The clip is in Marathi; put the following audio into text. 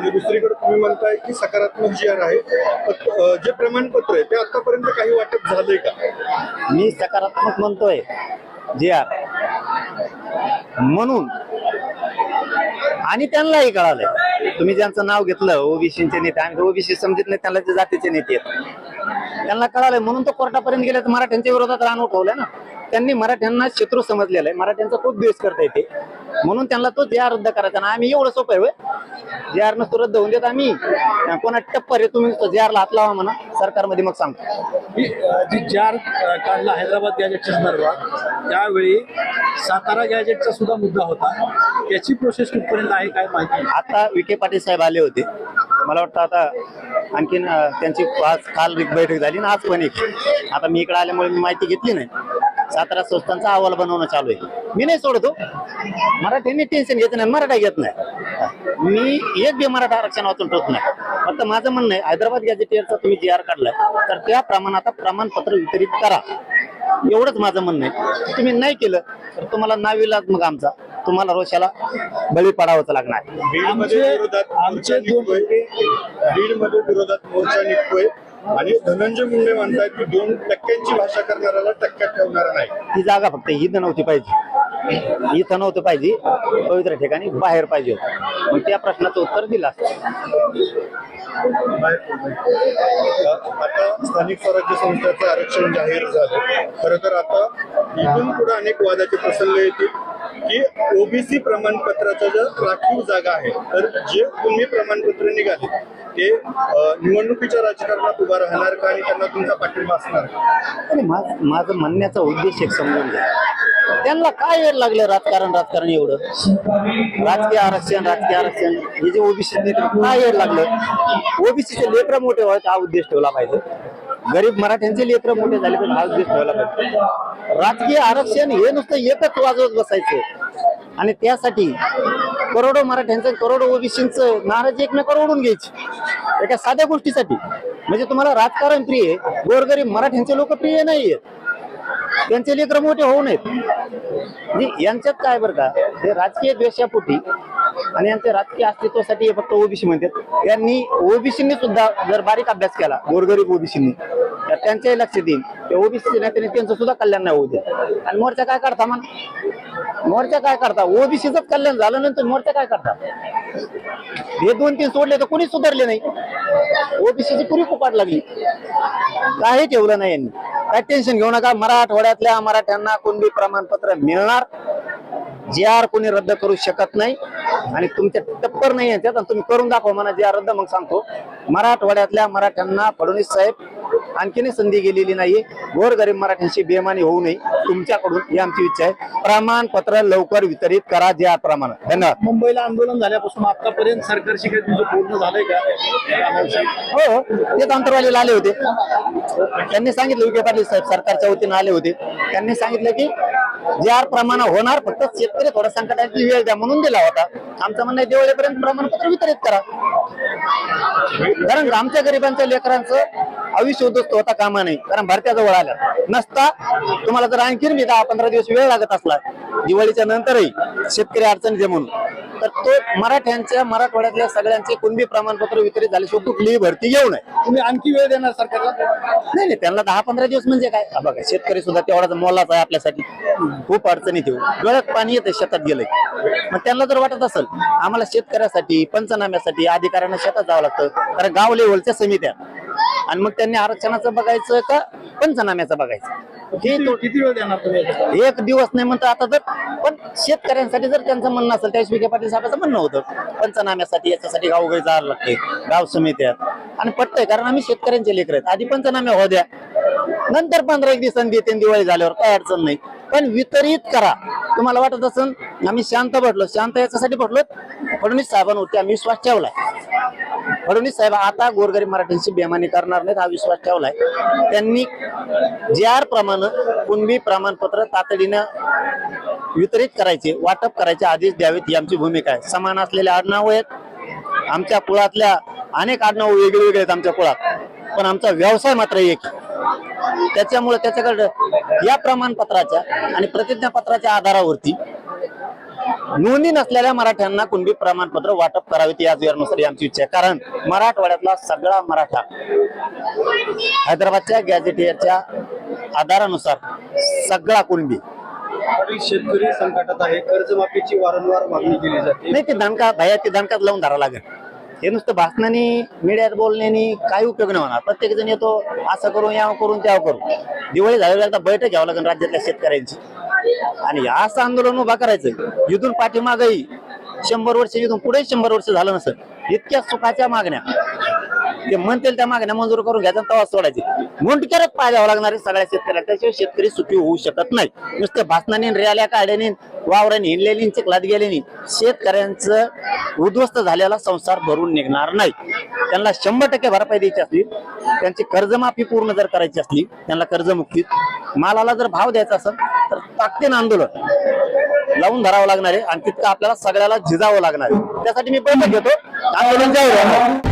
आणि दुसरीकडे तुम्ही म्हणताय की सकारात्मक जी आर आहे जे प्रमाणपत्र आहे ते आतापर्यंत काही वाटप झालंय का? मी सकारात्मक म्हणतोय जे आर. म्हणून. आणि त्यांनाही कळालंय. तुम्ही ज्यांचं नाव घेतलं ओबीसीचे नेते आम्ही ओबीसी समजत नाही त्यांना ते जातीचे नेते आहेत. त्यांना कळालंय म्हणून तो कोर्टापर्यंत गेले तर मराठ्यांच्या विरोधात रान उठवलंय ना. त्यांनी मराठ्यांना शत्रू समजलेला आहे. मराठ्यांचा खूप द्वेष करता येते. म्हणून त्यांना तो जे रद्द करायचा ना आम्ही एवढं सोपं आहे जे आर नसतो रद्द होऊन देत आम्ही. कोणा टप्पर आहे तुम्ही जे आरला हात लावा म्हणा. सरकारमध्ये मग सांगतो. जी अ, काढला हैदराबाद गॅजेटच्या संदर्भात त्यावेळी सातारा गॅजेटचा सुद्धा मुद्दा होता. त्याची प्रोसेस कुठपर्यंत आहे काय माहिती आता विखे पाटील साहेब आले होते. मला वाटतं आता आणखीन त्यांची आज काल एक बैठक झाली ना आज पण एक. आता मी इकडे आल्यामुळे मी माहिती घेतली नाही. सातारा संस्थांचा अहवाल बनवणं चालू आहे. मी नाही सोडतो. मराठ्यांनी टेन्शन घेत नाही मराठा घेत नाही. मी एक बी मराठा आरक्षण वाचून ठेवत नाही. फक्त माझं म्हणणं आहे हैदराबाद गॅजेटियरचा तुम्ही जी आर काढलाय तर त्या प्रमाणात आता प्रमाणपत्र वितरित करा. एवढंच माझं म्हणणं आहे. तुम्ही नाही केलं तर तुम्हाला नाविलाज मग आमचा तुम्हाला रोषाला बळी पडावंच लागणार. बीडमध्ये आमचे- विरोधात मोर्चा आमचे दोन- निघतोय. बीडमध्ये विरोधात मोर्चा निघतोय. आणि धनंजय मुंडे म्हणतायत की दोन टक्क्यांची भाषा करणाऱ्याला टक्क्यात ठेवणारा नाही. ती जागा फक्त इथं नव्हती पाहिजे. इथं नव्हतं पाहिजे. पवित्र ठिकाणी बाहेर पाहिजे होतं. मग त्या प्रश्नाचं उत्तर दिलं असतं. आता स्थानिक स्वराज्य संस्थांचं आरक्षण जाहीर झालं. खरं तर आता इथून पुढे अनेक वादाचे प्रसंग येतील. की ओबीसी प्रमाणपत्राचा जर राखीव जागा आहे तर जे तुम्ही प्रमाणपत्र निघाले ते निवडणुकीच्या राजकारणात उभा राहणार का आणि त्यांना तुमचा पाठिंबा असणार का? आणि माझं माझं म्हणण्याचा उद्देश एक समजून घ्या. त्यांना काय वेळ लागलं राजकारण राजकारण एवढं? राजकीय आरक्षण राजकीय आरक्षण हे जे ओबीसी नेते काय वेळ लागलं? ओबीसीचे लेकर मोठे व्हायचे हा उद्देश ठेवला पाहिजे. गरीब मराठ्यांचे लेकर मोठे झाले पण हाच उद्देश ठेवला पाहिजे. राजकीय आरक्षण हे नुसतं एकच वाजवत बसायचं. आणि त्यासाठी करोडो मराठ्यांचं करोडो ओबीसींचं नाराजी एकमेकावर ओढून घ्यायची. एका साध्या गोष्टीसाठी. म्हणजे तुम्हाला राजकारण प्रिय गोरगरीब मराठ्यांचे लोक प्रिय नाहीये त्यांचे लेकर मोठे होऊ नयेत. म्हणजे यांच्यात काय बरं का? हे राजकीय द्वेषापोटी आणि यांच्या राजकीय अस्तित्वासाठी हे फक्त ओबीसी म्हणतात यांनी ओबीसींनी सुद्धा जर बारीक अभ्यास केला गोरगरीब ओबीसींनी तर त्यांच्याही लक्ष देईन ते ओबीसी नेत्याने त्यांचं सुद्धा कल्याण नाही होऊ दे आणि मोर्चा काय करता मग? मोर्चा काय करता? ओबीसीच कल्याण झालं नंतर मोर्चा काय करता? हे दोन तीन सोडले तर कोणी सुधारले नाही. ओबीसीची पुरी कुपाट लागली. काही ठेवलं नाही यांनी. काय टेन्शन घेऊ नका. मराठवाड्यातल्या मराठ्यांना कोणती प्रमाणपत्र मिळणार? जे आर कोणी रद्द करू शकत नाही. आणि तुमच्या टप्पर नाही त्यात आणि तुम्ही करून दाखवा म्हणा जे रद्द मग सांगतो. मराठवाड्यातल्या मराठ्यांना फडणवीस साहेब आणखीनही संधी गेलेली नाही गोरगरीब मराठ्यांची बेमानी होऊ नये तुमच्याकडून ही आमची इच्छा आहे. प्रमाणपत्र लवकर वितरित करा जे आर प्रमाण धन्यवाद. मुंबईला आंदोलन झाल्यापासून आतापर्यंत सरकारशी काही तुमचं बोलणं झालंय का? हो हो. तेच अंतरवालीला आले होते. त्यांनी सांगितलं विखे पाटील साहेब सरकारच्या वतीनं आले होते. त्यांनी सांगितलं की ज्या प्रमाण होणार फक्त शेतकरी थोडा संकटाची वेळ द्या म्हणून दिला होता. आमचं म्हणणं दिवाळीपर्यंत प्रमाणपत्र वितरित करा. कारण आमच्या गरिबांच्या लेकरांचं आयुष्य उद्ध्वस्त होता कामा नाही कारण भरत्याजवळ आल्या. नसता तुम्हाला जर आणखीन मी दहा पंधरा दिवस वेळ लागत असला दिवाळीच्या नंतरही शेतकरी अडचणीचे म्हणून. तो मराठ्यांच्या मराठवाड्यातल्या सगळ्यांचे कुणबी प्रमाणपत्र वितरित झाल्याशिवाय कुठलीही भरती घेऊ नये. तुम्ही आणखी वेळ देणार सरकारला? नाही नाही त्यांना दहा पंधरा दिवस म्हणजे काय? हा बघा शेतकरी सुद्धा तेवढाच मोलाचा आहे आपल्यासाठी. खूप अडचणीत येऊ. डोळ्यात पाणी येते शेतात गेलंय. मग त्यांना जर वाटत असेल आम्हाला शेतकऱ्यासाठी पंचनाम्यासाठी अधिकाऱ्यांना शेतात जावं लागतं. कारण गाव लेवलच्या समित्या. आणि मग त्यांनी आरक्षणाचं बघायचं का? पंचनाम्याचं बघायचं. हे किती तो किती वेळ देणार तुम्ही? एक दिवस नाही म्हणतो आता जर पण शेतकऱ्यांसाठी जर त्यांचं म्हणणं असेल त्यावेळेस विखे पाटील साहेबांचं म्हणणं होतं. पंचनाम्यासाठी याच्यासाठी गावोगावी जायला लागते. गाव समित्या. आणि पटतंय कारण आम्ही शेतकऱ्यांचे लेकर आहेत. आधी पंचनामे हो द्या. नंतर पंधरा एक दिवसांनी देते दिवाळी झाल्यावर काय अडचण नाही. पण वितरित करा. तुम्हाला वाटत असेल आम्ही शांत भेटलो शांत याच्यासाठी भेटलो फडणवीस साहेबांवरती आम्ही विश्वास ठेवलाय. फडणवीस साहेब आता गोरगरीब मराठ्यांची बेमानी करणार नाहीत हा विश्वास ठेवलाय. त्यांनी जे आर प्रमाणे कुणबी प्रमाणपत्र तातडीनं वितरित करायचे वाटप करायचे आदेश द्यावेत ही आमची भूमिका आहे. समान असलेले आडनाव आहेत. आमच्या कुळातल्या अनेक आडनाव वेगळे वेगळे आहेत आमच्या कुळात. पण आमचा व्यवसाय मात्र एक. त्याच्यामुळे त्याच्याकडे या प्रमाणपत्राच्या आणि प्रतिज्ञापत्राच्या आधारावरती नोंदी नसलेल्या मराठ्यांना कुणबी प्रमाणपत्र वाटप करावे या नुसार ही आमची इच्छा आहे. कारण मराठवाड्यातला सगळा मराठा हैदराबादच्या गॅझेटियरच्या आधारानुसार सगळा कुणबी. शेतकरी संकटात आहे कर्जमाफीची वारंवार मागणी केली जाते. नाही ते दणका भया ते दणकात लावून धरावं लागेल. हे नुसतं भाषणाने मीडियात बोलण्याने काही उपयोग नाही होणार. प्रत्येक जण येतो असं करू याव करून त्याव करू दिवाळी झाल्यावर एकदा बैठक घ्यावं लागेल राज्यातल्या शेतकऱ्यांची. आणि असं आंदोलन उभा करायचं. इथून पाठीमागही शंभर वर्ष इथून पुढे शंभर वर्ष झालं नसेल. इतक्या सुखाच्या मागण्या. ते म्हणतील त्या मागण्या मंजूर करून घ्यायचा तवा सोडायचे. मुंडक्यात पाय द्यावं लागणार सगळ्या शेतकऱ्याला त्याशिवाय शेतकरी सुखी होऊ शकत नाही. नुसते भाषणाने रेल्या काढल्याने वावराने हिंडलेली चिखलात गेल्याने शेतकऱ्यांचं उद्ध्वस्त झालेला संसार भरून निघणार नाही. त्यांना शंभर टक्के भरपाई द्यायची असली त्यांची कर्जमाफी पूर्ण जर करायची असली त्यांना कर्जमुक्ती मालाला जर भाव द्यायचा असेल तर ताकदीन आंदोलन. लावून धरावं लागणार आहे आणि तितकं आपल्याला सगळ्याला झिजावं लागणार आहे. त्यासाठी मी बैठक घेतो. आंदोलन जाहीर